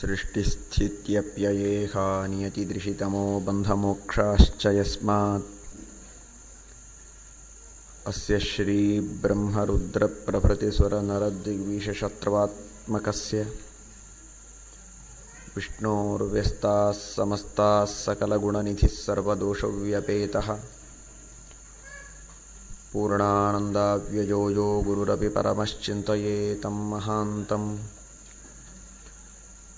सृष्टिस्थित्यप्ययेहा नियतिदृशितमो बन्धमोक्षाश्च यस्मात् अस्य श्रीब्रह्मरुद्रप्रभृतिसुरनरद्विषशत्रुवात्मकस्य विष्णोर्व्यस्ताः समस्ताः सकलगुणनिधिः सर्वदोषव्यपेतः। पूर्णानन्दाव्ययो यो गुरुरपि परमश्चिन्तये तं महान्तम्।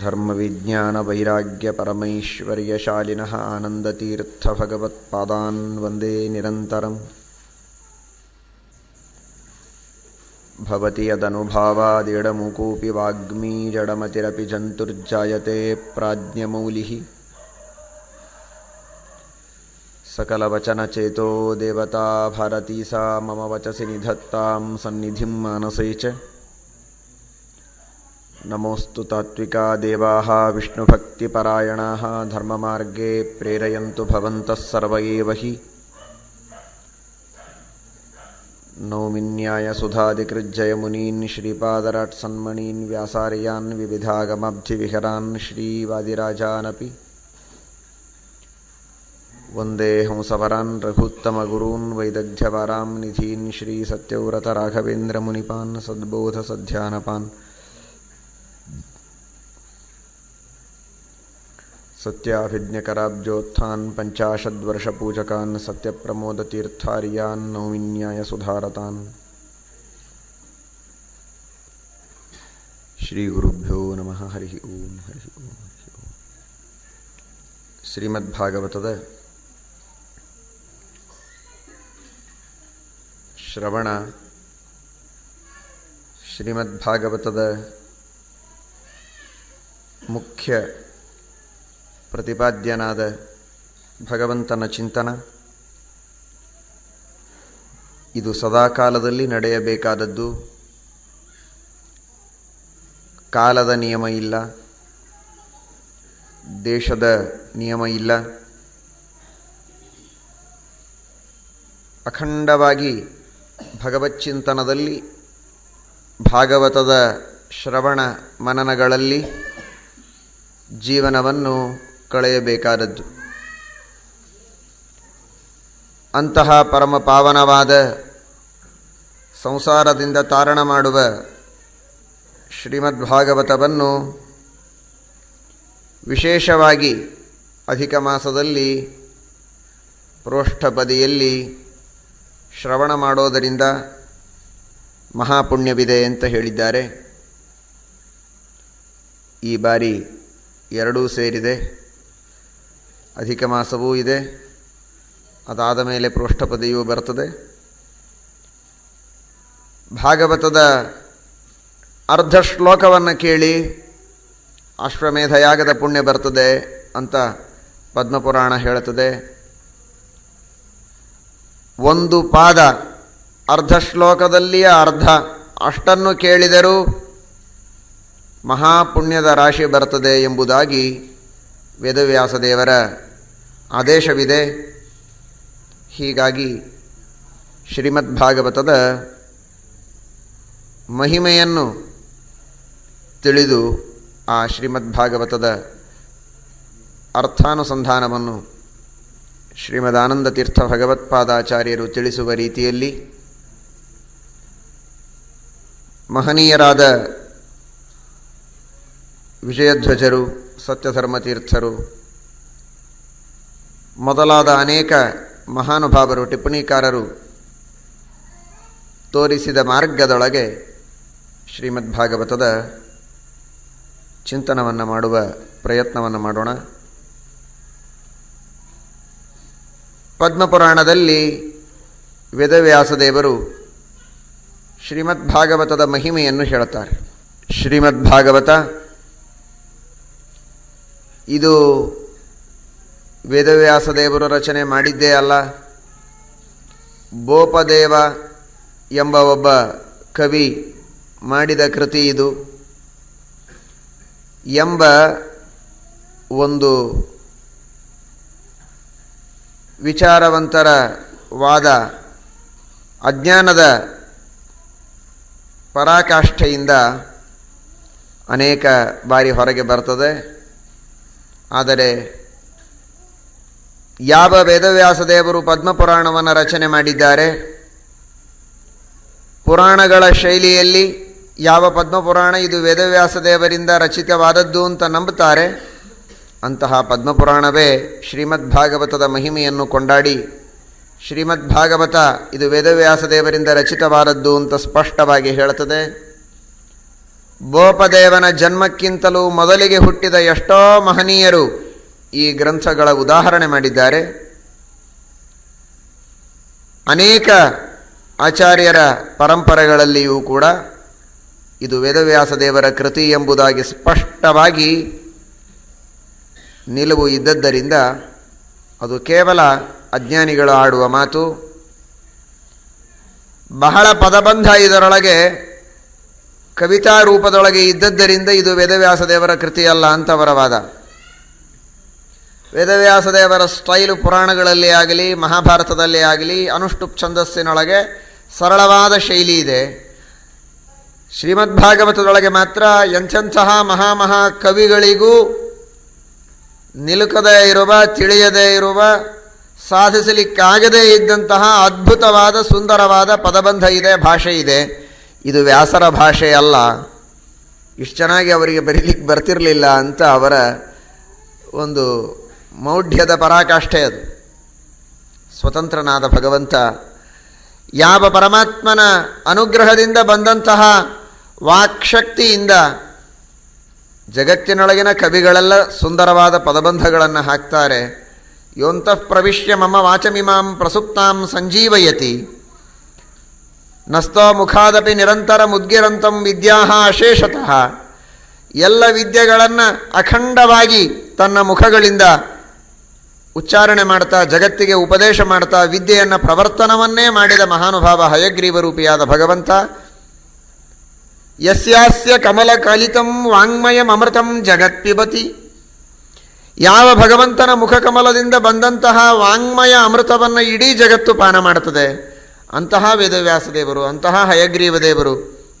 धर्मविज्ञानवैराग्यपरमैश्वर्यशालिनः आनन्दतीर्थभगवत्पादान् वंदे निरन्तरम्। भवति यदनुभावादिडमुकोऽपि वाग्मी जडमतिरपि जन्तुर्जायते प्राज्ञमौलिः। सकलवचनचेतो देवता भारती सा मम वचसि निधत्तां सन्निधिं मानसे च। नमोऽस्तु तात्विका देवाः विष्णुभक्तिपरायणाः, धर्ममार्गे प्रेरयन्तु भवन्तः सर्व एव हि। नौमिन्यायसुधादिकृज्जयमुनीन् श्रीपादराट्सन्मणीन्, व्यासार्यान्, विविधागमब्धिविहरान्, श्रीवादिराजानपि। वंदे हंसवरान्, रघुत्तमगुरून् वैदग्ध्यवरां निधीन्, श्रीसत्यव्रतराघवेन्द्रमुनिपान्, सद्बोधसध्यानपान्। सत्याभिज्ञकराब्जोत्थान् पञ्चाशद्वर्षपूजकान् सत्यप्रमोदतीर्थार्यान् नौमिन्यायसुधारतान् श्रीगुरुभ्यो नमः ಹರಿ ಓಂ ಹರಿ ಓಂ ಹರಿ ಓಂ ಶ್ರೀಮದ್ಭಾಗವತದ ಶ್ರವಣ ಶ್ರೀಮದ್ಭಾಗವತದ ಮುಖ್ಯ ಪ್ರತಿಪಾದ್ಯನಾದ ಭಗವಂತನ ಚಿಂತನ. ಇದು ಸದಾಕಾಲದಲ್ಲಿ ನಡೆಯಬೇಕಾದದ್ದು. ಕಾಲದ ನಿಯಮ ಇಲ್ಲ. ದೇಶದ ನಿಯಮ ಇಲ್ಲ. ಅಖಂಡವಾಗಿ ಭಗವಚ್ಚಿಂತನದಲ್ಲಿ, ಭಾಗವತದ ಶ್ರವಣ ಮನನಗಳಲ್ಲಿ ಜೀವನವನ್ನು ಕಳೆಯಬೇಕಾದದ್ದು. ಅಂತಹ ಪರಮ ಪಾವನವಾದ ಸಂಸಾರದಿಂದ ತಾರಣ ಮಾಡುವ ಶ್ರೀಮದ್ಭಾಗವತವನ್ನು ವಿಶೇಷವಾಗಿ ಅಧಿಕ ಮಾಸದಲ್ಲಿ ಪ್ರೋಷ್ಠಪದಿಯಲ್ಲಿ ಶ್ರವಣ ಮಾಡೋದರಿಂದ ಮಹಾಪುಣ್ಯವಿದೆ ಅಂತ ಹೇಳಿದ್ದಾರೆ. ಈ ಬಾರಿ ಎರಡೂ ಸೇರಿದೆ. ಅಧಿಕ ಮಾಸವೂ ಇದೆ. ಅದಾದ ಮೇಲೆ ಪ್ರೋಷ್ಠಪದಿಯೂ ಬರ್ತದೆ. ಭಾಗವತದ ಅರ್ಧ ಶ್ಲೋಕವನ್ನು ಕೇಳಿ ಅಶ್ವಮೇಧಯಾಗದ ಪುಣ್ಯ ಬರ್ತದೆ ಅಂತ ಪದ್ಮಪುರಾಣ ಹೇಳುತ್ತದೆ. ಒಂದು ಪಾದ ಅರ್ಧ ಶ್ಲೋಕದಲ್ಲಿಯ ಅರ್ಧ ಅಷ್ಟನ್ನು ಕೇಳಿದರೂ ಮಹಾಪುಣ್ಯದ ರಾಶಿ ಬರ್ತದೆ ಎಂಬುದಾಗಿ ವೇದವ್ಯಾಸದೇವರ ಆದೇಶವಿದೆ. ಹೀಗಾಗಿ ಶ್ರೀಮದ್ಭಾಗವತದ ಮಹಿಮೆಯನ್ನು ತಿಳಿದು ಆ ಶ್ರೀಮದ್ ಭಾಗವತದ ಅರ್ಥಾನುಸಂಧಾನವನ್ನು ಶ್ರೀಮದಾನಂದ ತೀರ್ಥ ಭಗವತ್ಪಾದಾಚಾರ್ಯರು ತಿಳಿಸುವ ರೀತಿಯಲ್ಲಿ ಮಹನೀಯರಾದ ವಿಜಯಧ್ವಜರು ಸತ್ಯಧರ್ಮತೀರ್ಥರು. ಮೊದಲಾದ ಅನೇಕ ಮಹಾನುಭಾವರು, ಟಿಪ್ಪಣಿಕಾರರು ತೋರಿಸಿದ ಮಾರ್ಗದೊಳಗೆ ಶ್ರೀಮದ್ಭಾಗವತದ ಚಿಂತನವನ್ನು ಮಾಡುವ ಪ್ರಯತ್ನವನ್ನು ಮಾಡೋಣ. ಪದ್ಮಪುರಾಣದಲ್ಲಿ ವೇದವ್ಯಾಸದೇವರು ಶ್ರೀಮದ್ಭಾಗವತದ ಮಹಿಮೆಯನ್ನು ಹೇಳುತ್ತಾರೆ. ಶ್ರೀಮದ್ಭಾಗವತ ಇದು ವೇದವ್ಯಾಸ ದೇವರು ರಚನೆ ಮಾಡಿದ್ದೇ ಅಲ್ಲ. ಬೋಪದೇವ ಎಂಬ ಒಬ್ಬ ಕವಿ ಮಾಡಿದ ಕೃತಿ ಇದು. ಎಂಬ ಒಂದು ವಿಚಾರವಂತರ ವಾದ ಅಜ್ಞಾನದ ಪರಾಕಾಷ್ಠೆಯಿಂದ ಅನೇಕ ಬಾರಿ ಹೊರಗೆ ಬರ್ತದೆ. ಆದರೆ ಯಾವ ವೇದವ್ಯಾಸ ದೇವರು ಪದ್ಮಪುರಾಣವನ್ನು ರಚನೆ ಮಾಡಿದ್ದಾರೆ? ಪುರಾಣಗಳ ಶೈಲಿಯಲ್ಲಿ ಯಾವ ಪದ್ಮಪುರಾಣ ಇದು ವೇದವ್ಯಾಸ ದೇವರಿಂದ ರಚಿತವಾದದ್ದು ಅಂತ ನಂಬುತ್ತಾರೆ? ಅಂತಹ ಪದ್ಮಪುರಾಣವೇ ಶ್ರೀಮದ್ ಭಾಗವತದ ಮಹಿಮೆಯನ್ನು ಕೊಂಡಾಡಿ ಶ್ರೀಮದ್ ಭಾಗವತ ಇದು ವೇದವ್ಯಾಸ ದೇವರಿಂದ ರಚಿತವಾದದ್ದು ಅಂತ ಸ್ಪಷ್ಟವಾಗಿ ಹೇಳುತ್ತದೆ. ಬೋಪದೇವನ ಜನ್ಮಕ್ಕಿಂತಲೂ ಮೊದಲಿಗೆ ಹುಟ್ಟಿದ ಎಷ್ಟೋ ಮಹನೀಯರು ಈ ಗ್ರಂಥಗಳ ಉದಾಹರಣೆ ಮಾಡಿದ್ದಾರೆ. ಅನೇಕ ಆಚಾರ್ಯರ ಪರಂಪರೆಗಳಲ್ಲಿಯೂ ಕೂಡ ಇದು ವೇದವ್ಯಾಸ ದೇವರ ಕೃತಿ ಎಂಬುದಾಗಿ ಸ್ಪಷ್ಟವಾಗಿ ನಿಲುವು ಇದ್ದದ್ದರಿಂದ ಅದು ಕೇವಲ ಅಜ್ಞಾನಿಗಳು ಆಡುವ ಮಾತು. ಬಹಳ ಪದಬಂಧ ಇದರೊಳಗೆ ಕವಿತಾ ರೂಪದೊಳಗೆ ಇದ್ದದ್ದರಿಂದ ಇದು ವೇದವ್ಯಾಸ ದೇವರ ಕೃತಿಯಲ್ಲ ಅಂತ ಅವರ ವಾದ. ವೇದವ್ಯಾಸ ದೇವರ ಸ್ಟೈಲು ಪುರಾಣಗಳಲ್ಲಿ ಆಗಲಿ, ಮಹಾಭಾರತದಲ್ಲಿ ಆಗಲಿ ಅನುಷ್ಠುಪ್ ಛಂದಸ್ಸಿನೊಳಗೆ ಸರಳವಾದ ಶೈಲಿ ಇದೆ. ಶ್ರೀಮದ್ ಭಾಗವತದೊಳಗೆ ಮಾತ್ರ ಎಂಥೆಂತಹ ಮಹಾಮಹಾ ಕವಿಗಳಿಗೂ ನಿಲುಕದೇ ಇರುವ, ತಿಳಿಯದೇ ಇರುವ, ಸಾಧಿಸಲಿಕ್ಕಾಗದೇ ಇದ್ದಂತಹ ಅದ್ಭುತವಾದ, ಸುಂದರವಾದ ಪದಬಂಧ ಇದೆ, ಭಾಷೆ ಇದೆ. ಇದು ವ್ಯಾಸರ ಭಾಷೆಯಲ್ಲ ಇಷ್ಟು ಚೆನ್ನಾಗಿ ಅವರಿಗೆ ಬರೀಲಿಕ್ಕೆ ಬರ್ತಿರಲಿಲ್ಲ ಅಂತ ಅವರ ಒಂದು ಮೌಢ್ಯದ ಪರಾಕಾಷ್ಠೆ ಅದು. ಸ್ವತಂತ್ರನಾದ ಭಗವಂತ ಯಾವ ಪರಮಾತ್ಮನ ಅನುಗ್ರಹದಿಂದ ಬಂದಂತಹ ವಾಕ್ಶಕ್ತಿಯಿಂದ ಜಗತ್ತಿನೊಳಗಿನ ಕವಿಗಳೆಲ್ಲ ಸುಂದರವಾದ ಪದಬಂಧಗಳನ್ನು ಹಾಕ್ತಾರೆ. ಯೋಂತಃ ಪ್ರವಿಶ್ಯ ಮಮ ವಾಚಮಿಮಾಂ ಪ್ರಸುಪ್ತಾಂ ಸಂಜೀವಯತಿ. ನಸ್ತೋ ಮುಖಾದಪಿ ನಿರಂತರ ಮುದ್ಗಿರಂತಂ ವಿದ್ಯಾ ಅಶೇಷತಃ ಎಲ್ಲ ವಿದ್ಯೆಗಳನ್ನು ಅಖಂಡವಾಗಿ ತನ್ನ ಮುಖಗಳಿಂದ ಉಚ್ಚಾರಣೆ ಮಾಡ್ತಾ, ಜಗತ್ತಿಗೆ ಉಪದೇಶ ಮಾಡ್ತಾ, ವಿದ್ಯೆಯನ್ನು ಪ್ರವರ್ತನವನ್ನೇ ಮಾಡಿದ ಮಹಾನುಭಾವ ಹಯಗ್ರೀವ ರೂಪಿಯಾದ ಭಗವಂತ. ಯಸ್ಯಾಸ್ಯ ಕಮಲಕಲಿತಂ ವಾಂಗ್ಮಯಂ ಅಮೃತಂ ಜಗತ್ಪಿಬತಿ. ಯಾವ ಭಗವಂತನ ಮುಖಕಮಲದಿಂದ ಬಂದಂತಹ ವಾಂಗ್ಮಯ ಅಮೃತವನ್ನು ಇಡೀ ಜಗತ್ತು ಪಾನ ಮಾಡುತ್ತದೆ ಅಂತಹ ವೇದವ್ಯಾಸ ದೇವರು, ಅಂತಹ ಹಯಗ್ರೀವ ದೇವರು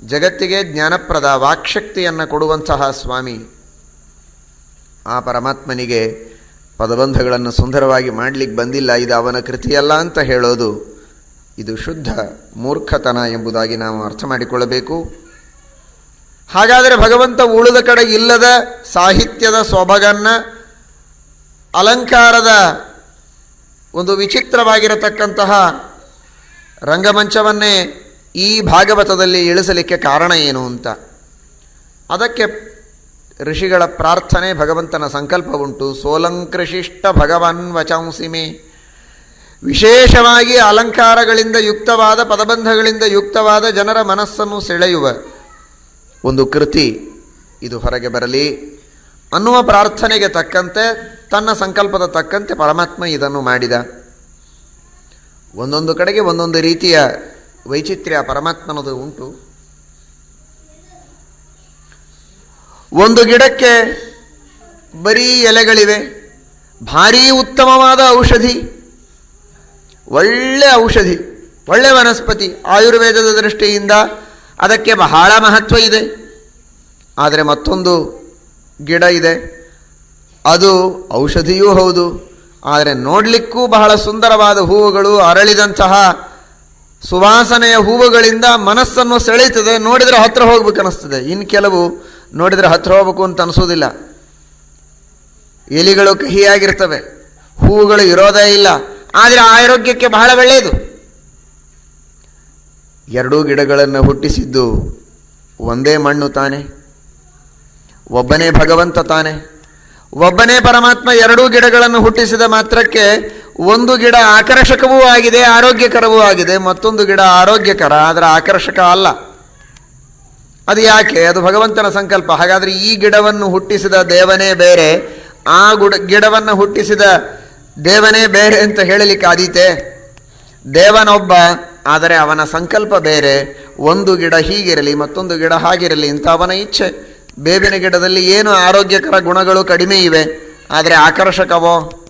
ಜಗತ್ತಿಗೆ ಜ್ಞಾನಪ್ರದ ವಾಕ್ಶಕ್ತಿಯನ್ನು ಕೊಡುವಂತಹ ಸ್ವಾಮಿ. ಆ ಪರಮಾತ್ಮನಿಗೆ ಪದಬಂಧಗಳನ್ನು ಸುಂದರವಾಗಿ ಮಾಡಲಿಕ್ಕೆ ಬಂದಿಲ್ಲ, ಇದು ಅವನ ಕೃತಿಯಲ್ಲ ಅಂತ ಹೇಳೋದು ಇದು ಶುದ್ಧ ಮೂರ್ಖತನ ಎಂಬುದಾಗಿ ನಾವು ಅರ್ಥ ಮಾಡಿಕೊಳ್ಳಬೇಕು. ಹಾಗಾದರೆ ಭಗವಂತ ಉಳಿದ ಕಡೆ ಇಲ್ಲದ ಸಾಹಿತ್ಯದ ಸೊಬಗನ್ನ, ಅಲಂಕಾರದ ಒಂದು ವಿಚಿತ್ರವಾಗಿರತಕ್ಕಂತಹ ರಂಗಮಂಚವನ್ನೇ ಈ ಭಾಗವತದಲ್ಲಿ ಇಳಿಸಲಿಕ್ಕೆ ಕಾರಣ ಏನು ಅಂತ? ಅದಕ್ಕೆ ಋಷಿಗಳ ಪ್ರಾರ್ಥನೆ ಭಗವಂತನ ಸಂಕಲ್ಪ ಉಂಟು. ಸೋಲಂಕೃಶಿಷ್ಟ ಭಗವನ್ ವಚಾಂಸಿಮೆ ವಿಶೇಷವಾಗಿ ಅಲಂಕಾರಗಳಿಂದ ಯುಕ್ತವಾದ, ಪದಬಂಧಗಳಿಂದ ಯುಕ್ತವಾದ ಜನರ ಮನಸ್ಸನ್ನು ಸೆಳೆಯುವ ಒಂದು ಕೃತಿ ಇದು ಹೊರಗೆ ಬರಲಿ. ಅನ್ನುವ ಪ್ರಾರ್ಥನೆಗೆ ತಕ್ಕಂತೆ, ತನ್ನ ಸಂಕಲ್ಪದ ತಕ್ಕಂತೆ ಪರಮಾತ್ಮ ಇದನ್ನು ಮಾಡಿದ. ಒಂದೊಂದು ಕಡೆಗೆ ಒಂದೊಂದು ರೀತಿಯ ವೈಚಿತ್ರ್ಯ ಪರಮಾತ್ಮನದು ಉಂಟು. ಒಂದು ಗಿಡಕ್ಕೆ ಬರೀ ಎಲೆಗಳಿವೆ, ಭಾರೀ ಉತ್ತಮವಾದ ಔಷಧಿ, ಒಳ್ಳೆ ಔಷಧಿ, ಒಳ್ಳೆ ವನಸ್ಪತಿ ಆಯುರ್ವೇದದ ದೃಷ್ಟಿಯಿಂದ ಅದಕ್ಕೆ ಬಹಳ ಮಹತ್ವ ಇದೆ. ಆದರೆ ಮತ್ತೊಂದು ಗಿಡ ಇದೆ, ಅದು ಔಷಧಿಯೂ ಹೌದು ಆದರೆ ನೋಡಲಿಕ್ಕೂ ಬಹಳ ಸುಂದರವಾದ ಹೂವುಗಳು ಅರಳಿದಂತಹ ಸುವಾಸನೆಯ ಹೂವುಗಳಿಂದ ಮನಸ್ಸನ್ನು ಸೆಳೀತದೆ ನೋಡಿದರೆ ಹತ್ರ ಹೋಗ್ಬೇಕು ಅನ್ನಿಸ್ತದೆ ಇನ್ನು ಕೆಲವು ನೋಡಿದರೆ ಹತ್ರ ಹೋಗ್ಬೇಕು ಅಂತ ಅನಿಸೋದಿಲ್ಲ. ಎಲಿಗಳು ಕಹಿಯಾಗಿರ್ತವೆ. ಹೂವುಗಳು ಇರೋದೇ ಇಲ್ಲ. ಆದರೆ ಆರೋಗ್ಯಕ್ಕೆ ಬಹಳ ಒಳ್ಳೆಯದು. ಎರಡೂ ಗಿಡಗಳನ್ನು ಹುಟ್ಟಿಸಿದ್ದು ಒಂದೇ ಮಣ್ಣು ತಾನೆ. ಒಬ್ಬನೇ ಭಗವಂತ ತಾನೆ. ಒಬ್ಬನೇ ಪರಮಾತ್ಮ ಎರಡೂ ಗಿಡಗಳನ್ನು ಹುಟ್ಟಿಸಿದ ಮಾತ್ರಕ್ಕೆ ಒಂದು ಗಿಡ ಆಕರ್ಷಕವೂ ಆಗಿದೆ, ಆರೋಗ್ಯಕರವೂ ಆಗಿದೆ. ಮತ್ತೊಂದು ಗಿಡ ಆರೋಗ್ಯಕರ, ಆದರೆ ಆಕರ್ಷಕ ಅಲ್ಲ. ಅದು ಯಾಕೆ? ಅದು ಭಗವಂತನ ಸಂಕಲ್ಪ. ಹಾಗಾದರೆ ಈ ಗಿಡವನ್ನು ಹುಟ್ಟಿಸಿದ ದೇವನೇ ಬೇರೆ, ಆ ಗುಡ, ಗಿಡವನ್ನು ಹುಟ್ಟಿಸಿದ ದೇವನೇ ಬೇರೆ ಅಂತ ಹೇಳಲಿಕ್ಕೆ ಆದೀತೆ? ದೇವನೊಬ್ಬ, ಆದರೆ ಅವನ ಸಂಕಲ್ಪ ಬೇರೆ. ಒಂದು ಗಿಡ ಹೀಗಿರಲಿ, ಮತ್ತೊಂದು ಗಿಡ ಹಾಗಿರಲಿ ಅಂತ ಅವನ ಇಚ್ಛೆ. ಬೇವಿನ ಗಿಡದಲ್ಲಿ ಏನು ಆರೋಗ್ಯಕರ ಗುಣಗಳು ಕಡಿಮೆ ಇವೆ? ಆದರೆ ಆಕರ್ಷಕವೋ?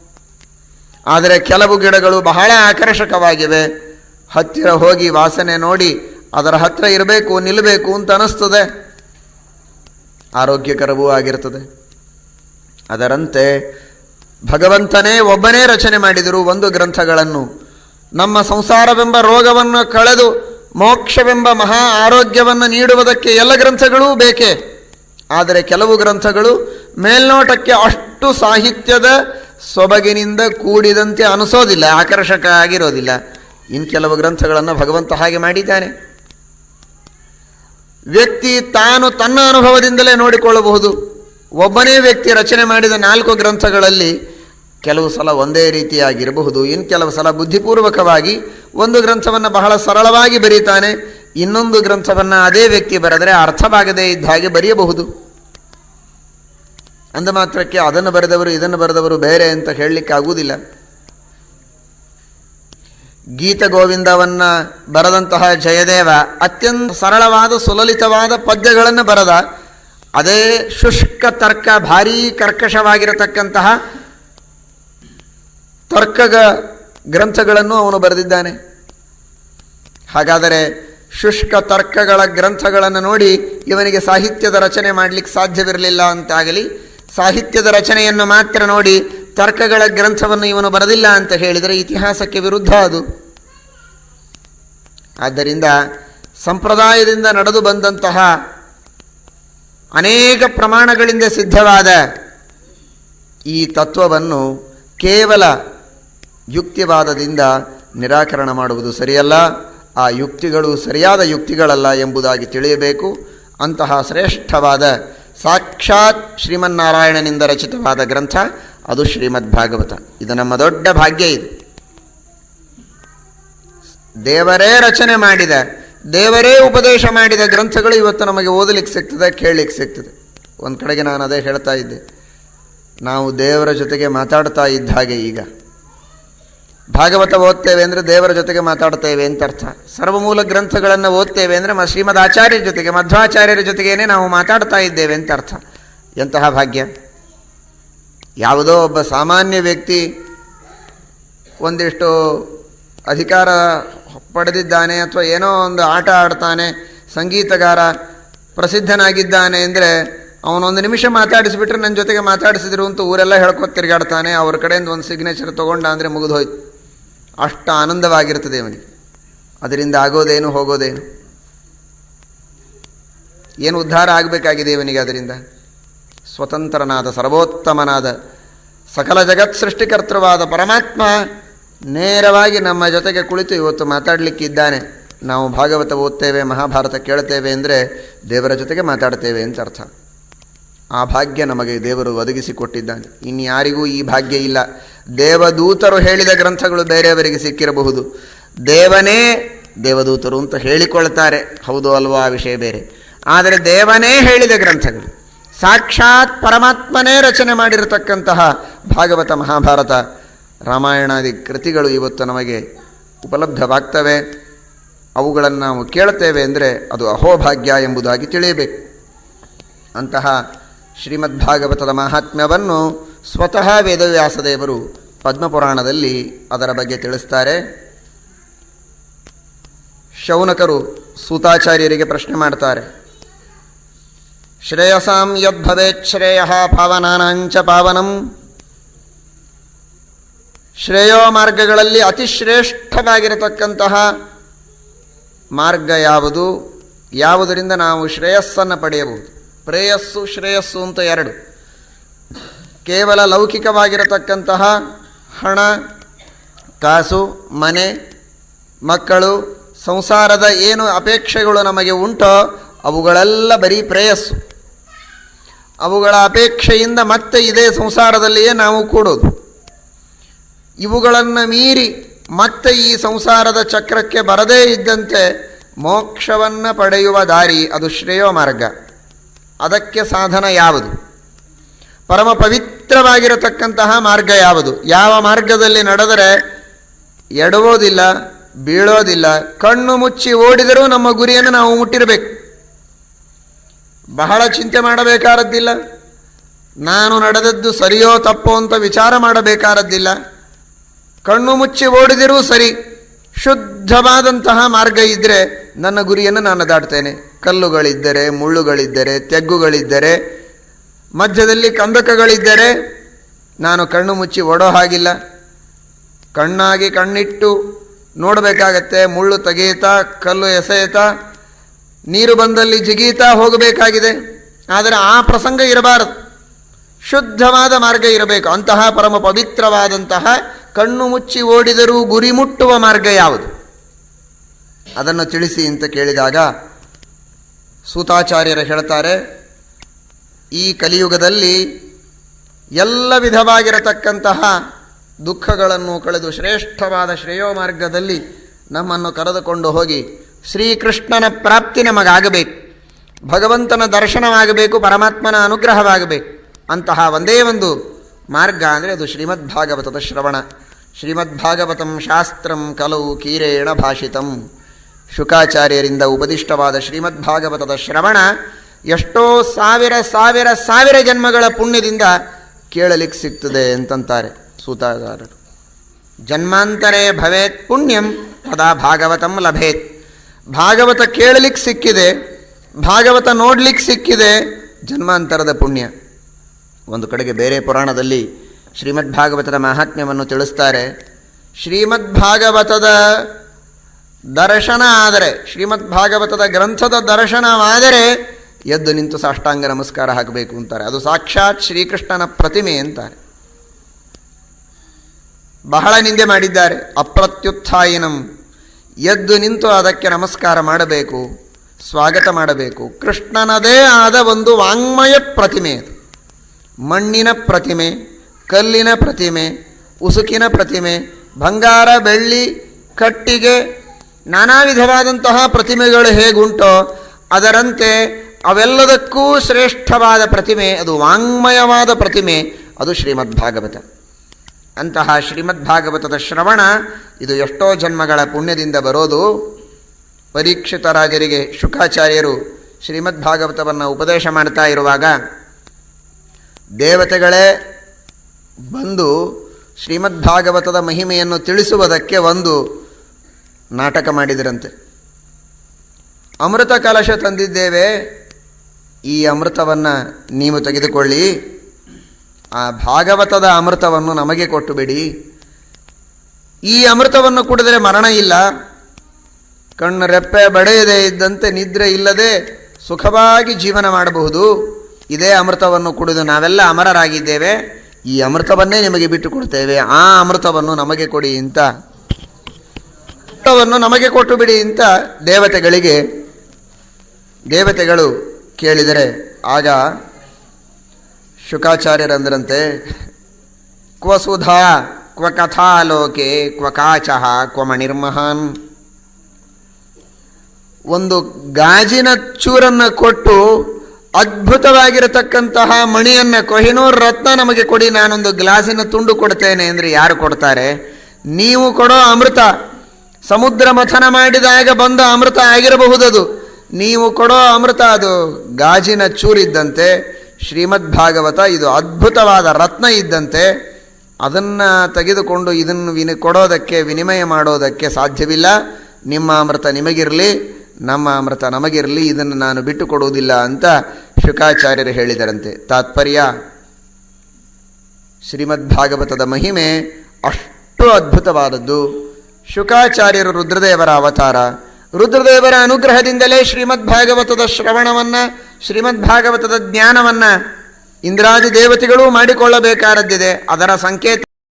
ಆದರೆ ಕೆಲವು ಗಿಡಗಳು ಬಹಳ ಆಕರ್ಷಕವಾಗಿವೆ. ಹತ್ತಿರ ಹೋಗಿ ವಾಸನೆ ನೋಡಿ, ಅದರ ಹತ್ತಿರ ಇರಬೇಕು, ನಿಲ್ಲಬೇಕು ಅಂತ ಅನಿಸ್ತದೆ. ಆರೋಗ್ಯಕರವೂ ಆಗಿರ್ತದೆ. ಅದರಂತೆ ಭಗವಂತನೇ ಒಬ್ಬನೇ ರಚನೆ ಮಾಡಿದರು ಒಂದು ಗ್ರಂಥಗಳನ್ನು, ನಮ್ಮ ಸಂಸಾರವೆಂಬ ರೋಗವನ್ನು ಕಳೆದು ಮೋಕ್ಷವೆಂಬ ಮಹಾ ಆರೋಗ್ಯವನ್ನು ನೀಡುವುದಕ್ಕೆ ಎಲ್ಲ ಗ್ರಂಥಗಳೂ ಬೇಕೇ? ಆದರೆ ಕೆಲವು ಗ್ರಂಥಗಳು ಮೇಲ್ನೋಟಕ್ಕೆ ಅಷ್ಟು ಸಾಹಿತ್ಯದ ಸೊಬಗಿನಿಂದ ಕೂಡಿದಂತೆ ಅನಿಸೋದಿಲ್ಲ ಆಕರ್ಷಕ ಆಗಿರೋದಿಲ್ಲ ಇನ್ನು ಕೆಲವು ಗ್ರಂಥಗಳನ್ನು ಭಗವಂತ ಹಾಗೆ ಮಾಡಿದ್ದಾನೆ. ವ್ಯಕ್ತಿ ತಾನು ತನ್ನ ಅನುಭವದಿಂದಲೇ ನೋಡಿಕೊಳ್ಳಬಹುದು. ಒಬ್ಬನೇ ವ್ಯಕ್ತಿ ರಚನೆ ಮಾಡಿದ ನಾಲ್ಕು ಗ್ರಂಥಗಳಲ್ಲಿ ಕೆಲವು ಸಲ ಒಂದೇ ರೀತಿಯಾಗಿರಬಹುದು. ಇನ್ನು ಕೆಲವು ಸಲ ಬುದ್ಧಿಪೂರ್ವಕವಾಗಿ ಒಂದು ಗ್ರಂಥವನ್ನು ಬಹಳ ಸರಳವಾಗಿ ಬರೀತಾನೆ. ಇನ್ನೊಂದು ಗ್ರಂಥವನ್ನು ಅದೇ ವ್ಯಕ್ತಿ ಬರೆದರೆ ಅರ್ಥವಾಗದೇ ಇದ್ದ ಹಾಗೆ ಬರೆಯಬಹುದು. ಅಂದ ಮಾತ್ರಕ್ಕೆ ಅದನ್ನು ಬರೆದವರು, ಇದನ್ನು ಬರೆದವರು ಬೇರೆ ಅಂತ ಹೇಳಲಿಕ್ಕೆ ಆಗುವುದಿಲ್ಲ. ಗೀತ ಗೋವಿಂದವನ್ನು ಬರೆದಂತಹ ಜಯದೇವ ಅತ್ಯಂತ ಸರಳವಾದ, ಸುಲಲಿತವಾದ ಪದ್ಯಗಳನ್ನು ಬರೆದ, ಅದೇ ಶುಷ್ಕ ತರ್ಕ, ಭಾರೀ ಕರ್ಕಶವಾಗಿರತಕ್ಕಂತಹ ತರ್ಕಗ ಗ್ರಂಥಗಳನ್ನು ಅವನು ಬರೆದಿದ್ದಾನೆ. ಹಾಗಾದರೆ ಶುಷ್ಕ ತರ್ಕಗಳ ಗ್ರಂಥಗಳನ್ನು ನೋಡಿ ಇವನಿಗೆ ಸಾಹಿತ್ಯದ ರಚನೆ ಮಾಡಲಿಕ್ಕೆ ಸಾಧ್ಯವಿರಲಿಲ್ಲ ಅಂತಾಗಲಿ ಸಾಹಿತ್ಯದ ರಚನೆಯನ್ನು ಮಾತ್ರ ನೋಡಿ ತರ್ಕಗಳ ಗ್ರಂಥವನ್ನು ಇವನು ಬರೆದಿಲ್ಲ ಅಂತ ಹೇಳಿದರೆ ಇತಿಹಾಸಕ್ಕೆ ವಿರುದ್ಧ ಅದು. ಆದ್ದರಿಂದ ಸಂಪ್ರದಾಯದಿಂದ ನಡೆದು ಬಂದಂತಹ ಅನೇಕ ಪ್ರಮಾಣಗಳಿಂದ ಸಿದ್ಧವಾದ ಈ ತತ್ವವನ್ನು ಕೇವಲ ಯುಕ್ತಿವಾದದಿಂದ ನಿರಾಕರಣ ಮಾಡುವುದು ಸರಿಯಲ್ಲ, ಆ ಯುಕ್ತಿಗಳು ಸರಿಯಾದ ಯುಕ್ತಿಗಳಲ್ಲ ಎಂಬುದಾಗಿ ತಿಳಿಯಬೇಕು. ಅಂತಹ ಶ್ರೇಷ್ಠವಾದ ಸಾಕ್ಷಾತ್ ಶ್ರೀಮನ್ನಾರಾಯಣನಿಂದ ರಚಿತವಾದ ಗ್ರಂಥ, ಅದು ಶ್ರೀಮದ್ ಭಾಗವತ ಇದು ನಮ್ಮ ದೊಡ್ಡ ಭಾಗ್ಯ ಇದು. ದೇವರೇ ರಚನೆ ಮಾಡಿದ, ದೇವರೇ ಉಪದೇಶ ಮಾಡಿದ ಗ್ರಂಥಗಳು ಇವತ್ತು ನಮಗೆ ಓದಲಿಕ್ಕೆ ಸಿಗ್ತದೆ, ಕೇಳಲಿಕ್ಕೆ ಸಿಗ್ತದೆ. ಒಂದು ಕಡೆಗೆ ನಾನು ಅದೇ ಹೇಳ್ತಾ ಇದ್ದೆ. ನಾವು ದೇವರ ಜೊತೆಗೆ ಮಾತಾಡ್ತಾ ಇದ್ದ ಹಾಗೆ ಈಗ. ಭಾಗವತ ಓದ್ತೇವೆ ಅಂದರೆ ದೇವರ ಜೊತೆಗೆ ಮಾತಾಡ್ತೇವೆ ಅಂತ ಅರ್ಥ. ಸರ್ವಮೂಲ ಗ್ರಂಥಗಳನ್ನು ಓದ್ತೇವೆ ಅಂದರೆ ಮ ಶ್ರೀಮದ್ ಆಚಾರ್ಯರ ಜೊತೆಗೆ, ಮಧ್ವಾಚಾರ್ಯರ ಜೊತೆಗೇನೆ ನಾವು ಮಾತಾಡ್ತಾ ಇದ್ದೇವೆ ಅಂತ ಅರ್ಥ. ಎಂತಹ ಭಾಗ್ಯ? ಯಾವುದೋ ಒಬ್ಬ ಸಾಮಾನ್ಯ ವ್ಯಕ್ತಿ ಒಂದಿಷ್ಟು ಅಧಿಕಾರ ಪಡೆದಿದ್ದಾನೆ ಅಥವಾ ಏನೋ ಒಂದು ಆಟ ಆಡ್ತಾನೆ, ಸಂಗೀತಗಾರ ಪ್ರಸಿದ್ಧನಾಗಿದ್ದಾನೆ ಅಂದರೆ ಅವನೊಂದು ನಿಮಿಷ ಮಾತಾಡಿಸಿಬಿಟ್ರೆ ನನ್ನ ಜೊತೆಗೆ ಮಾತಾಡಿಸಿದ್ರು ಅಂತ ಊರೆಲ್ಲ ಹೇಳ್ಕೊತ ತಿರುಗಾಡ್ತಾನೆ, ಅವ್ರ ಕಡೆಯಿಂದ ಒಂದು ಸಿಗ್ನೇಚರ್ ತೊಗೊಂಡ ಅಂದರೆ ಮುಗಿದೋಯ್ತು ಅಷ್ಟು ಆನಂದವಾಗಿರ್ತದೆ ಅವನಿಗೆ. ಅದರಿಂದ ಆಗೋದೇನು ಹೋಗೋದೇನು? ಏನು ಉದ್ಧಾರ ಆಗಬೇಕಾಗಿದೆ ಇವನಿಗೆ ಅದರಿಂದ? ಸ್ವತಂತ್ರನಾದ, ಸರ್ವೋತ್ತಮನಾದ, ಸಕಲ ಜಗತ್ ಸೃಷ್ಟಿಕರ್ತೃವಾದ ಪರಮಾತ್ಮ ನೇರವಾಗಿ ನಮ್ಮ ಜೊತೆಗೆ ಕುಳಿತು ಇವತ್ತು ಮಾತಾಡಲಿಕ್ಕಿದ್ದಾನೆ ನಾವು ಭಾಗವತ ಓದ್ತೇವೆ, ಮಹಾಭಾರತ ಕೇಳ್ತೇವೆ ಅಂದರೆ ದೇವರ ಜೊತೆಗೆ ಮಾತಾಡ್ತೇವೆ ಅಂತ ಅರ್ಥ. ಆ ಭಾಗ್ಯ ನಮಗೆ ದೇವರು ಒದಗಿಸಿಕೊಟ್ಟಿದ್ದಾನೆ. ಇನ್ಯಾರಿಗೂ ಈ ಭಾಗ್ಯ ಇಲ್ಲ. ದೇವದೂತರು ಹೇಳಿದ ಗ್ರಂಥಗಳು ಬೇರೆಯವರಿಗೆ ಸಿಕ್ಕಿರಬಹುದು. ದೇವನೇ, ದೇವದೂತರು ಅಂತ ಹೇಳಿಕೊಳ್ತಾರೆ ಹೌದು ಅಲ್ವಾ? ಆ ವಿಷಯ ಬೇರೆ. ಆದರೆ ದೇವನೇ ಹೇಳಿದ ಗ್ರಂಥಗಳು, ಸಾಕ್ಷಾತ್ ಪರಮಾತ್ಮನೇ ರಚನೆ ಮಾಡಿರತಕ್ಕಂತಹ ಭಾಗವತ ಮಹಾಭಾರತ, ರಾಮಾಯಣಾದಿ ಕೃತಿಗಳು ಇವತ್ತು ನಮಗೆ ಉಪಲಬ್ಧವಾಗ್ತವೆ. ಅವುಗಳನ್ನು ನಾವು ಕೇಳ್ತೇವೆ ಅಂದರೆ ಅದು ಅಹೋಭಾಗ್ಯ ಎಂಬುದಾಗಿ ತಿಳಿಯಬೇಕು. ಅಂತಹ ಶ್ರೀಮದ್ಭಾಗವತದ ಮಹಾತ್ಮ್ಯವನ್ನು ಸ್ವತಃ ವೇದವ್ಯಾಸದೇವರು ಪದ್ಮಪುರಾಣದಲ್ಲಿ ಅದರ ಬಗ್ಗೆ ತಿಳಿಸ್ತಾರೆ. ಶೌನಕರು ಸೂತಾಚಾರ್ಯರಿಗೆ ಪ್ರಶ್ನೆ ಮಾಡ್ತಾರೆ. ಶ್ರೇಯಸಾಂ ಯದ್ಭವೇತ್ ಶ್ರೇಯ ಪಾವನಾನಾಂಚ ಪಾವನಂ. ಶ್ರೇಯೋ ಮಾರ್ಗಗಳಲ್ಲಿ ಅತಿ ಶ್ರೇಷ್ಠವಾಗಿರತಕ್ಕಂತಹ ಮಾರ್ಗ ಯಾವುದು? ಯಾವುದರಿಂದ ನಾವು ಶ್ರೇಯಸ್ಸನ್ನು ಪಡೆಯಬಹುದು? ಪ್ರೇಯಸ್ಸು ಶ್ರೇಯಸ್ಸು ಅಂತ ಎರಡು. ಕೇವಲ ಲೌಕಿಕವಾಗಿರತಕ್ಕಂತಹ ಹಣ, ಕಾಸು, ಮನೆ, ಮಕ್ಕಳು, ಸಂಸಾರದ ಏನು ಅಪೇಕ್ಷೆಗಳು ನಮಗೆ ಉಂಟೋ ಅವುಗಳೆಲ್ಲ ಬರೀ ಪ್ರೇಯಸ್ಸು. ಅವುಗಳ ಅಪೇಕ್ಷೆಯಿಂದ ಮತ್ತೆ ಇದೇ ಸಂಸಾರದಲ್ಲಿಯೇ ನಾವು ಕೂಡೋದು. ಇವುಗಳನ್ನು ಮೀರಿ ಮತ್ತೆ ಈ ಸಂಸಾರದ ಚಕ್ರಕ್ಕೆ ಬರದೇ ಇದ್ದಂತೆ ಮೋಕ್ಷವನ್ನು ಪಡೆಯುವ ದಾರಿ ಅದು ಶ್ರೇಯೋ ಮಾರ್ಗ. ಅದಕ್ಕೆ ಸಾಧನ ಯಾವುದು? ಪರಮ ಪವಿತ್ರವಾಗಿರತಕ್ಕಂತಹ ಮಾರ್ಗ ಯಾವುದು? ಯಾವ ಮಾರ್ಗದಲ್ಲಿ ನಡೆದರೆ ಎಡವೋದಿಲ್ಲ, ಬೀಳೋದಿಲ್ಲ, ಕಣ್ಣು ಮುಚ್ಚಿ ಓಡಿದರೂ ನಮ್ಮ ಗುರಿಯನ್ನು ನಾವು ಮುಟ್ಟಿರಬೇಕು. ಬಹಳ ಚಿಂತೆ ಮಾಡಬೇಕಾದದ್ದಿಲ್ಲ. ನಾನು ನಡೆದದ್ದು ಸರಿಯೋ ತಪ್ಪೋ ಅಂತ ವಿಚಾರ ಮಾಡಬೇಕಾದದ್ದಿಲ್ಲ. ಕಣ್ಣು ಮುಚ್ಚಿ ಓಡಿದರೂ ಸರಿ. ಶುದ್ಧವಾದಂತಹ ಮಾರ್ಗ ಇದ್ದರೆ ನನ್ನ ಗುರಿಯನ್ನು ನಾನು ದಾಟ್ತೇನೆ. ಕಲ್ಲುಗಳಿದ್ದರೆ, ಮುಳ್ಳುಗಳಿದ್ದರೆ, ತೆಗ್ಗುಗಳಿದ್ದರೆ ಮಧ್ಯದಲ್ಲಿ ಕಂದಕಗಳಿದ್ದರೆ ನಾನು ಕಣ್ಣು ಮುಚ್ಚಿ ಓಡೋ ಹಾಗಿಲ್ಲ. ಕಣ್ಣಾಗಿ ಕಣ್ಣಿಟ್ಟು ನೋಡಬೇಕಾಗತ್ತೆ, ಮುಳ್ಳು ತೆಗೆಯುತ್ತಾ, ಕಲ್ಲು ಎಸೆಯುತ್ತಾ, ನೀರು ಬಂದಲ್ಲಿ ಜಿಗೀತಾ ಹೋಗಬೇಕಾಗಿದೆ. ಆದರೆ ಆ ಪ್ರಸಂಗ ಇರಬಾರದು. ಶುದ್ಧವಾದ ಮಾರ್ಗ ಇರಬೇಕು. ಅಂತಹ ಪರಮ ಪವಿತ್ರವಾದಂತಹ ಕಣ್ಣು ಮುಚ್ಚಿ ಓಡಿದರೂ ಗುರಿ ಮುಟ್ಟುವ ಮಾರ್ಗ ಯಾವುದು? ಅದನ್ನು ತಿಳಿಸಿ ಅಂತ ಕೇಳಿದಾಗ ಸೂತಾಚಾರ್ಯರು ಹೇಳ್ತಾರೆ ಈ ಕಲಿಯುಗದಲ್ಲಿ ಎಲ್ಲ ವಿಧವಾಗಿರತಕ್ಕಂತಹ ದುಃಖಗಳನ್ನು ಕಳೆದು ಶ್ರೇಷ್ಠವಾದ ಶ್ರೇಯೋ ಮಾರ್ಗದಲ್ಲಿ ನಮ್ಮನ್ನು ಕರೆದುಕೊಂಡು ಹೋಗಿ ಶ್ರೀಕೃಷ್ಣನ ಪ್ರಾಪ್ತಿ ನಮಗಾಗಬೇಕು. ಭಗವಂತನ ದರ್ಶನವಾಗಬೇಕು, ಪರಮಾತ್ಮನ ಅನುಗ್ರಹವಾಗಬೇಕು. ಅಂತಹ ಒಂದೇ ಒಂದು ಮಾರ್ಗ ಅಂದರೆ ಅದು ಶ್ರೀಮದ್ ಭಾಗವತದ ಶ್ರವಣ. ಶ್ರೀಮದ್ ಭಾಗವತಂ ಶಾಸ್ತ್ರಂ ಕಲೌ ಕೀರೇಣ ಭಾಷಿತಂ. ಶುಕಾಚಾರ್ಯರಿಂದ ಉಪದಿಷ್ಟವಾದ ಶ್ರೀಮದ್ ಭಾಗವತದ ಶ್ರವಣ ಎಷ್ಟೋ ಸಾವಿರ ಸಾವಿರ ಸಾವಿರ ಜನ್ಮಗಳ ಪುಣ್ಯದಿಂದ ಕೇಳಲಿಕ್ಕೆ ಸಿಗ್ತದೆ ಅಂತಂತಾರೆ ಸೂತಾರರು ಜನ್ಮಾಂತರೇ ಭವೇತ್ ಪುಣ್ಯಂ, ತದಾ ಭಾಗವತಂ ಲಭೇತ್. ಭಾಗವತ ಕೇಳಲಿಕ್ಕೆ ಸಿಕ್ಕಿದೆ, ಭಾಗವತ ನೋಡ್ಲಿಕ್ಕೆ ಸಿಕ್ಕಿದೆ, ಜನ್ಮಾಂತರದ ಪುಣ್ಯ. ಒಂದು ಕಡೆಗೆ ಬೇರೆ ಪುರಾಣದಲ್ಲಿ ಶ್ರೀಮದ್ ಭಾಗವತದ ಮಹಾತ್ಮ್ಯವನ್ನು ತಿಳಿಸ್ತಾರೆ. ಶ್ರೀಮದ್ ಭಾಗವತದ ದರ್ಶನ ಆದರೆ ಶ್ರೀಮದ್ ಭಾಗವತದ ಗ್ರಂಥದ ದರ್ಶನವಾದರೆ ಎದ್ದು ನಿಂತು ಸಾಷ್ಟಾಂಗ ನಮಸ್ಕಾರ ಹಾಕಬೇಕು ಅಂತಾರೆ. ಅದು ಸಾಕ್ಷಾತ್ ಶ್ರೀಕೃಷ್ಣನ ಪ್ರತಿಮೆ ಅಂತಾರೆ. ಬಹಳ ನಿಂದೆ ಮಾಡಿದ್ದಾರೆ. ಅಪ್ರತ್ಯುತ್ಥಾಯಿನಂ. ಎದ್ದು ನಿಂತು ಅದಕ್ಕೆ ನಮಸ್ಕಾರ ಮಾಡಬೇಕು, ಸ್ವಾಗತ ಮಾಡಬೇಕು. ಕೃಷ್ಣನದೇ ಆದ ಒಂದು ವಾಂಗ್ಮಯ ಪ್ರತಿಮೆ ಮಣ್ಣಿನ ಪ್ರತಿಮೆ, ಕಲ್ಲಿನ ಪ್ರತಿಮೆ, ಉಸುಕಿನ ಪ್ರತಿಮೆ, ಬಂಗಾರ, ಬೆಳ್ಳಿ, ಕಟ್ಟಿಗೆ, ನಾನಾ ವಿಧವಾದಂತಹ ಪ್ರತಿಮೆಗಳು ಹೇಗುಂಟೋ ಅದರಂತೆ ಅವೆಲ್ಲದಕ್ಕೂ ಶ್ರೇಷ್ಠವಾದ ಪ್ರತಿಮೆ, ಅದು ವಾಂಗ್ಮಯವಾದ ಪ್ರತಿಮೆ, ಅದು ಶ್ರೀಮದ್ ಭಾಗವತ ಅಂತಹ ಶ್ರೀಮದ್ಭಾಗವತದ ಶ್ರವಣ, ಇದು ಎಷ್ಟೋ ಜನ್ಮಗಳ ಪುಣ್ಯದಿಂದ ಬರೋದು. ಪರೀಕ್ಷಿತ ರಾಜರಿಗೆ ಶುಕಾಚಾರ್ಯರು ಶ್ರೀಮದ್ ಭಾಗವತವನ್ನು ಉಪದೇಶ ಮಾಡ್ತಾ ಇರುವಾಗ, ದೇವತೆಗಳೇ ಬಂದು ಶ್ರೀಮದ್ ಭಾಗವತದ ಮಹಿಮೆಯನ್ನು ತಿಳಿಸುವುದಕ್ಕೆ ಒಂದು ನಾಟಕ ಮಾಡಿದರಂತೆ. ಅಮೃತ ಕಲಶ ತಂದಿದ್ದೇವೆ ಈ ಅಮೃತವನ್ನು ನೀವು ತೆಗೆದುಕೊಳ್ಳಿ. ಆ ಭಾಗವತದ ಅಮೃತವನ್ನು ನಮಗೆ ಕೊಟ್ಟು ಬಿಡಿ ಈ ಅಮೃತವನ್ನು ಕುಡಿದರೆ ಮರಣ ಇಲ್ಲ. ಕಣ್ಣು ರೆಪ್ಪೆ ಬಡೆಯದೇ ಇದ್ದಂತೆ ನಿದ್ರೆ ಇಲ್ಲದೆ ಸುಖವಾಗಿ ಜೀವನ ಮಾಡಬಹುದು. ಇದೇ ಅಮೃತವನ್ನು ಕುಡಿದು ನಾವೆಲ್ಲ ಅಮರರಾಗಿದ್ದೇವೆ. ಈ ಅಮೃತವನ್ನೇ ನಿಮಗೆ ಬಿಟ್ಟು ಕೊಡ್ತೇವೆ ಆ ಅಮೃತವನ್ನು ನಮಗೆ ಕೊಡಿ ಅಂತ. ಅಮೃತವನ್ನು ನಮಗೆ ಕೊಟ್ಟು ಬಿಡಿ ಅಂತ ದೇವತೆಗಳಿಗೆ, ದೇವತೆಗಳು ಕೇಳಿದರೆ ಆಗ ಶುಕಾಚಾರ್ಯರಂದ್ರಂತೆ ಕ್ವ ಸುಧಾ ಕ್ವ ಕಥಾಲೋಕೆ ಕ್ವ ಕಾಚಃ ಕ್ವ ಮಣಿರ್ಮಹಾನ್ ಒಂದು ಗಾಜಿನ ಚೂರನ್ನು ಕೊಟ್ಟು ಅದ್ಭುತವಾಗಿರತಕ್ಕಂತಹ ಮಣಿಯನ್ನು ಕೊಹಿನೂರ್ ರತ್ನ ನಮಗೆ ಕೊಡಿ, ನಾನೊಂದು ಗ್ಲಾಸಿನ ತುಂಡು ಕೊಡ್ತೇನೆ ಅಂದರೆ ಯಾರು ಕೊಡ್ತಾರೆ? ನೀವು ಕೊಡೋ ಅಮೃತ. ಸಮುದ್ರ ಮಥನ ಮಾಡಿದಾಗ ಬಂದ ಅಮೃತ ಆಗಿರಬಹುದದು. ನೀವು ಕೊಡೋ ಅಮೃತ ಅದು ಗಾಜಿನ ಚೂರಿದ್ದಂತೆ ಶ್ರೀಮದ್ ಭಾಗವತ ಇದು ಅದ್ಭುತವಾದ ರತ್ನ ಇದ್ದಂತೆ, ಅದನ್ನು ತೆಗೆದುಕೊಂಡು ಇದನ್ನು ವಿನಿ ಕೊಡೋದಕ್ಕೆ, ವಿನಿಮಯ ಮಾಡೋದಕ್ಕೆ ಸಾಧ್ಯವಿಲ್ಲ. ನಿಮ್ಮ ಅಮೃತ ನಿಮಗಿರಲಿ, ನಮ್ಮ ಅಮೃತ ನಮಗಿರಲಿ, ಇದನ್ನು ನಾನು ಬಿಟ್ಟು ಕೊಡುವುದಿಲ್ಲ ಅಂತ ಶುಕಾಚಾರ್ಯರು ಹೇಳಿದರಂತೆ. ತಾತ್ಪರ್ಯ? ಶ್ರೀಮದ್ ಭಾಗವತದ ಮಹಿಮೆ ಅಷ್ಟು ಅದ್ಭುತವಾದದ್ದು. ಶುಕಾಚಾರ್ಯರು ರುದ್ರದೇವರ ಅವತಾರ. ರುದ್ರದೇವರ ಅನುಗ್ರಹದಿಂದಲೇ ಶ್ರೀಮದ್ ಭಾಗವತದ ಶ್ರವಣವನ್ನು ಶ್ರೀಮದ್ ಭಾಗವತದ ಜ್ಞಾನವನ್ನು ಇಂದ್ರಾದಿ ದೇವತೆಗಳು ಮಾಡಿಕೊಳ್ಳಬೇಕಾದದ್ದಿದೆ. ಅದರ ಸಂಕೇತ